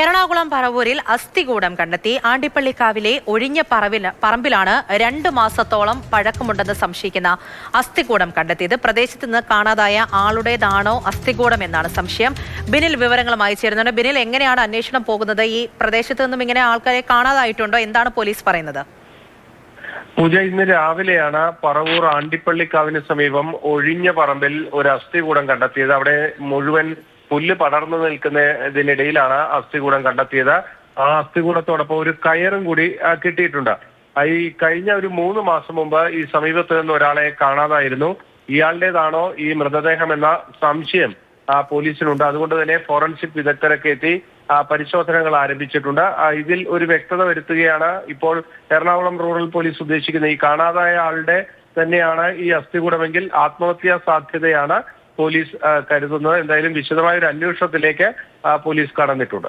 എറണാകുളം പറവൂരിൽ അസ്ഥികൂടം കണ്ടെത്തി. ആണ്ടിപ്പള്ളിക്കാവിലെ ഒഴിഞ്ഞ പറവിൽ പറമ്പിലാണ് രണ്ട് മാസത്തോളം പഴക്കമുണ്ടെന്ന് സംശയിക്കുന്ന അസ്ഥികൂടം കണ്ടെത്തിയത് പ്രദേശത്ത് നിന്ന് കാണാതായ ആളുടേതാണോ അസ്ഥികൂടം എന്നാണ് സംശയം. ബിനിൽ വിവരങ്ങളുമായി ചേരുന്നുണ്ട് ബിനിൽ എങ്ങനെയാണ് അന്വേഷണം പോകുന്നത്? ഈ പ്രദേശത്ത് നിന്നും ഇങ്ങനെ ആൾക്കാരെ കാണാതായിട്ടുണ്ടോ? എന്താണ് പോലീസ് പറയുന്നത്? പൂജ ഇന്ന് രാവിലെയാണ് പറവൂർ ആണ്ടിപ്പള്ളിക്കാവിന് സമീപം ഒഴിഞ്ഞ പറമ്പിൽ ഒരു അസ്ഥികൂടം കണ്ടെത്തിയത്. അവിടെ മുഴുവൻ പുല്ല് പടർന്നു നിൽക്കുന്നതിനിടയിലാണ് അസ്ഥികൂടം കണ്ടെത്തിയത്. ആ അസ്ഥികൂടത്തോടൊപ്പം ഒരു കയറും കൂടി കിട്ടിയിട്ടുണ്ട്. ഈ കഴിഞ്ഞ ഒരു മൂന്ന് മാസം മുമ്പ് ഈ സമീപത്ത് നിന്ന് ഒരാളെ കാണാതായിരുന്നു. ഇയാളുടേതാണോ ഈ മൃതദേഹം എന്ന സംശയം ആ, പോലീസിനുണ്ട്. അതുകൊണ്ട് തന്നെ ഫോറൻസിക് വിദഗ്ധരൊക്കെ എത്തി ആ, പരിശോധനകൾ ആരംഭിച്ചിട്ടുണ്ട്. ഇതിൽ ഒരു വ്യക്തത വരുത്തുകയാണ് ഇപ്പോൾ എറണാകുളം റൂറൽ പോലീസ് ഉദ്ദേശിക്കുന്ന ഈ കാണാതായ ആളുടെ തന്നെയാണ് ഈ അസ്ഥികൂടമെങ്കിൽ ആത്മഹത്യാ സാധ്യതയാണ്. പോലീസ് കരുതുന്നത്. എന്തായാലും വിശദമായ ഒരു അന്വേഷണത്തിലേക്ക് പോലീസ് കടന്നിട്ടുണ്ട്.